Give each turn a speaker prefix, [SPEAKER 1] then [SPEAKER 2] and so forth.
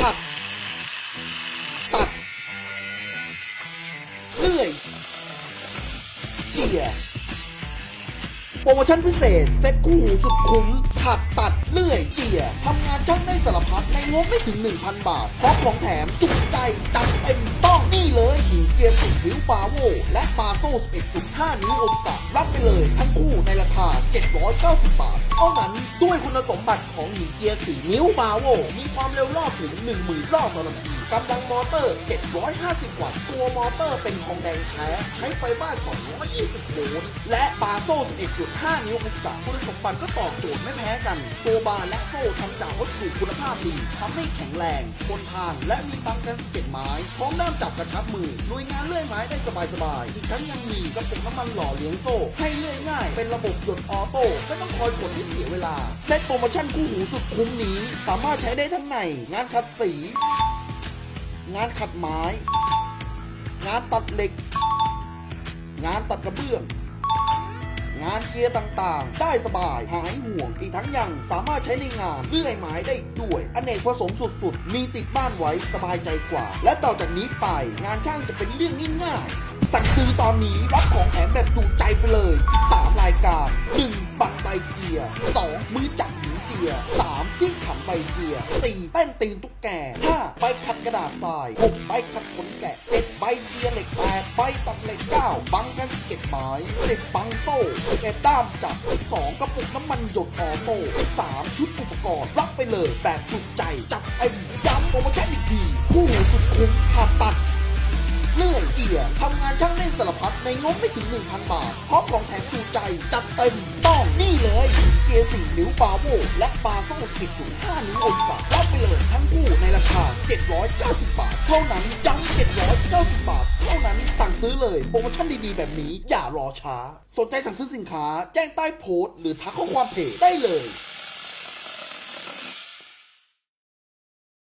[SPEAKER 1] ขัด ตัดเลื่อยเจียโปรโมชั่นพิเศษ เซ็ตคู่หูสุดคุ้มขัดตัดเลื่อยเจียทำงานช่างได้สารพัดในงบไม่ถึง 1,000 บาทพร้อมของแถมจุกใจ จัดเต็มต้องนี่เลยหินเกียร์สิบนิ้วปาโว และปาโซ่11.5 นิ้วอสตารับไปเลยทั้งคู่ในราคา 790 บาท ท่านั้นด้วยคุณสมบัติของหินเกียร์ 4 นิ้วปาโวมีความเร็วรอบถึง 10,000 รอบต่อนาทีกำลังมอเตอร์ 750 วัตต์ ตัวมอเตอร์เป็นทองแดงแท้ ใช้ไฟบ้าน 220 โวลต์ และปาโซ่ 11.5 นิ้วอุตสาคุณสมบัติก็ตอบโจทย์ไม่แพ้กัน ตัวบาร์และโซ่ทำจากวัสดุคุณภาพดีทำให้แข็งแรงทนทานและมีบังกันสเก็ดไม้ พร้อมด้ามจับกระชับมือลุยงานเลื่อยไม้ได้สบายๆ อีกทั้งยังมีกระปุกน้ำมันหล่อเลี้ยงโซ่ ให้เลื่อยง่าย เป็นระบบหยดออโต้ ไม่ต้องคอยกดที่เสียเวลา เซ็ตโปรโมชั่นคู่หูสุดคุ้มนี้ สามารถใช้ได้ทั้งใน งานขัดสี งานขัดไม้ งานตัดเหล็ก งานตัดกระเบื้องงานเกียร์ต่างๆ ได้สบาย หายห่วง อีกทั้งยังสามารถใช้ในงานเลื่อยไม้ได้อีกด้วย อเนกผสมสุดๆ มีติดบ้านไว้สบายใจกว่า และต่อจากนี้ไปงานช่างจะเป็นเรื่องง่ายๆ สั่งซื้อตอนนี้รับของแถมแบบจุใจไปเลย 13 รายการ 1. เกียร์ 4. แป้นตีนตุ๊กแก 5. ใบขัดกระดาษทราย 6. ใบขัดขนแกะ 7. ใบเกียร์เหล็ก 8. ใบตัดเหล็ก 9. บังกันเก็บไม้ 10. บังโซ่ 11. ด้ามจับ 12. กระปุกน้ำมันหยดออโต้ 13. ชุดอุปกรณ์ รับไปเลยแบบจุใจ จัดเอ็มย้ำโปรโมชั่นอีกที คู่สุดคุ้มขาดตัด เลื่อยเจียร์ทำงานช่างได้สารพัดในงบไม่ถึง 1,000 บาทพร้อมของแถมจูใจ จัดเต็มต้องนี่เลย เกียร์4นิ้วปาโวและปาโซ่กิจุ5นิ้วโอสตารับไปเลยทั้งคู่ในราคา 790 บาท เท่านั้นย้ำ790 บาท เท่านั้นสั่งซื้อเลยโปรโมชั่นดีๆ แบบนี้อย่ารอช้า สนใจสั่งซื้อสินค้า แจ้งใต้โพสต์หรือทักข้อความเพจได้เลย